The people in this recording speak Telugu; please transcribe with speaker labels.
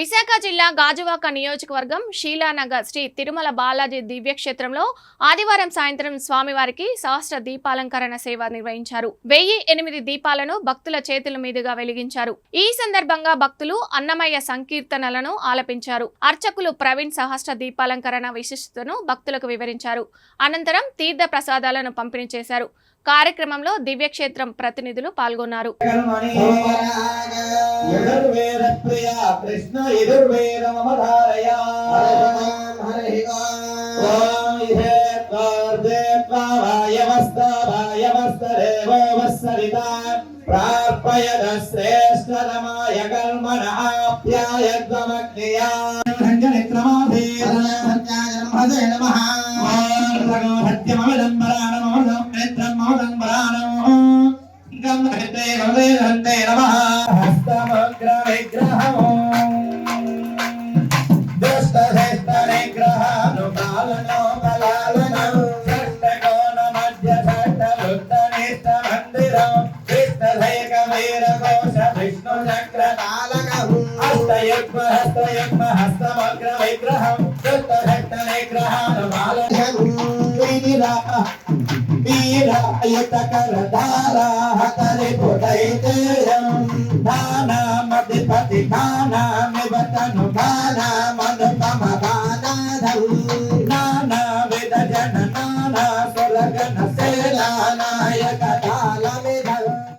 Speaker 1: విశాఖ జిల్లా గాజువాక నియోజకవర్గం షీలానగర్ శ్రీ తిరుమల బాలాజీ దివ్యక్షేత్రంలో ఆదివారం సాయంత్రం స్వామివారికి సహస్ర దీపాలంకరణ సేవ నిర్వహించారు. వెయ్యి ఎనిమిది దీపాలను భక్తుల చేతుల మీదుగా వెలిగించారు. ఈ సందర్భంగా భక్తులు అన్నమయ్య సంకీర్తనలను ఆలపించారు. అర్చకులు ప్రవీణ్ సహస్ర దీపాలంకరణ విశిష్టతను భక్తులకు వివరించారు. అనంతరం తీర్థ ప్రసాదాలను పంపిణీ చేశారు. కార్యక్రమంలో దివ్యక్షేత్రం ప్రతినిధులు పాల్గొన్నారు
Speaker 2: యజుర్వేద ప్రియ కృష్ణ యజుర్వేదమధారయ ఓం ब्राणो गंधते हृदयन्ते नमः हस्तमग्र विग्रहो दुष्टधेष्ट निग्रहानुपालनो बलालनौ षष्टकोण मध्य षष्टलुप्तनिष्ठ मन्दिरौ विष्टधैकवीरकोश विष्णुचक्रकालकौ हस्तयुग्म हस्तयुग्म हस्तमग्र विग्रहौ दुष्टधेष्ट निग्रहानुपालनौ హతరి పుటైతేయం దానామధిపతి దానామివతను దానామనుపమ దానాధం నానా విదజన నానా సులగన శేలాన